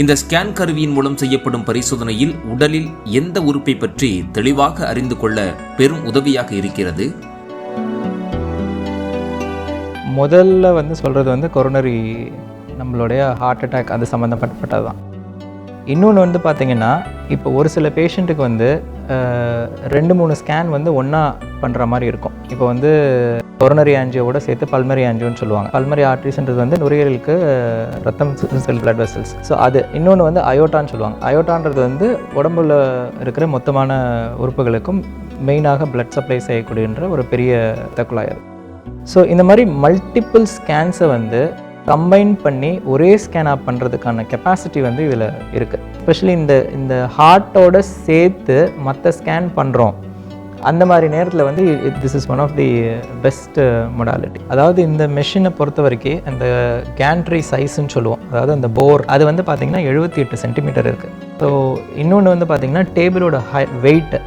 இந்த ஸ்கேன் கருவியின் மூலம் செய்யப்படும் பரிசோதனையில் உடலில் எந்த உறுப்பை பற்றி தெளிவாக அறிந்து கொள்ள பெரும் உதவியாக இருக்கிறது? முதல்ல வந்து சொல்கிறது வந்து கொரோனரி நம்மளுடைய ஹார்ட் அட்டாக் அது சம்மந்தப்பட்டது தான் இன்னொன்று வந்து பார்த்திங்கன்னா இப்போ ஒரு சில பேஷண்ட்டுக்கு வந்து ரெண்டு மூணு ஸ்கேன் வந்து ஒன்றா பண்ணுற மாதிரி இருக்கும். இப்போ வந்து கொரோனரி ஆஞ்சியோட சேர்த்து பல்மரி ஆஞ்சியோன்னு சொல்லுவாங்க. பல்மரி ஆர்ட்ரிஸ்ன்றது வந்து நுரையீரலுக்கு ரத்தம் செல் பிளட் வெசல்ஸ் ஸோ அது இன்னொன்று வந்து அயோட்டான்னு சொல்லுவாங்க. அயோட்டான்றது வந்து உடம்புல இருக்கிற மொத்தமான உறுப்புகளுக்கும் மெயினாக பிளட் சப்ளை செய்யக்கூடியன்ற ஒரு பெரிய ரத்த அது ஸோ இந்த மாதிரி மல்டிபிள் ஸ்கேன்ஸை வந்து கம்பைன் பண்ணி ஒரே ஸ்கேனாக பண்ணுறதுக்கான கெப்பாசிட்டி வந்து இதில் இருக்குது எஸ்பெஷலி இந்த இந்த ஹார்ட்டோட சேர்த்து மற்ற ஸ்கேன் பண்ணுறோம் அந்த மாதிரி நேரத்தில் வந்து this is one of the best modality அதாவது இந்த மெஷினை பொறுத்த வரைக்கும் அந்த கேண்ட்ரி சைஸ்ன்னு சொல்லுவோம். அதாவது அந்த போர் அது வந்து பார்த்திங்கன்னா எழுபத்தி எட்டு சென்டிமீட்டர் இருக்குது ஸோ இன்னொன்று வந்து பார்த்திங்கன்னா டேபிளோட ஹை வெயிட்டு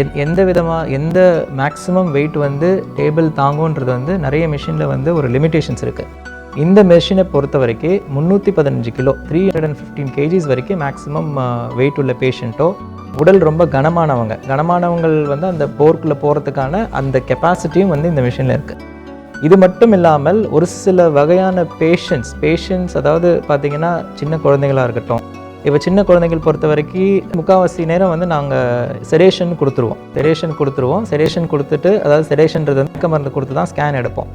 எந் எந்த விதமாக எந்த மேக்ஸிமம் வெயிட் வந்து டேபிள் தாங்குன்றது வந்து நிறைய மிஷினில் வந்து ஒரு லிமிட்டேஷன்ஸ் இருக்குது இந்த மெஷினை பொறுத்த வரைக்கும் முந்நூற்றி பதினஞ்சு kilo three hundred and fifteen KGs வரைக்கும் மேக்ஸிமம் வெயிட் உள்ள பேஷண்ட்டோ உடல் ரொம்ப கனமானவங்க. கனமானவங்கள் வந்து அந்த போர்க்குள்ளே போகிறதுக்கான அந்த கெப்பாசிட்டியும் வந்து இந்த மிஷினில் இருக்குது இது மட்டும் இல்லாமல் ஒரு சில வகையான பேஷண்ட்ஸ் பேஷண்ட்ஸ் அதாவது பார்த்தீங்கன்னா சின்ன குழந்தைகளாக இருக்கட்டும். இப்போ சின்ன குழந்தைகள் பொறுத்த வரைக்கும் முக்கால்வாசி நேரம் வந்து நாங்கள் செரேஷன் கொடுத்துருவோம். செரேஷன் கொடுத்துருவோம். செரேஷன் கொடுத்துட்டு அதாவது செரேஷன்றது வந்து மருந்து கொடுத்து தான் ஸ்கேன் எடுப்போம்.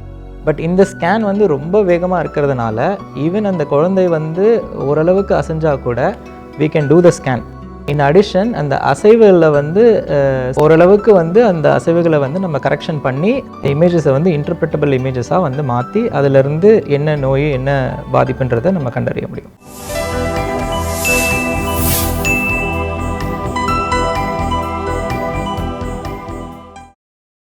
பட் இந்த ஸ்கேன் வந்து ரொம்ப வேகமாக இருக்கிறதுனால ஈவன் அந்த குழந்தை வந்து ஓரளவுக்கு அசைஞ்சால் கூட we can do the scan in addition அந்த அசைவுகளில் வந்து ஓரளவுக்கு வந்து அந்த அசைவுகளை வந்து நம்ம கரெக்ஷன் பண்ணி இமேஜஸை வந்து இன்டர்பிரட்டபிள் இமேஜஸாக வந்து மாற்றி அதிலிருந்து என்ன நோய் என்ன பாதிப்புன்றதை நம்ம கண்டறிய முடியும்.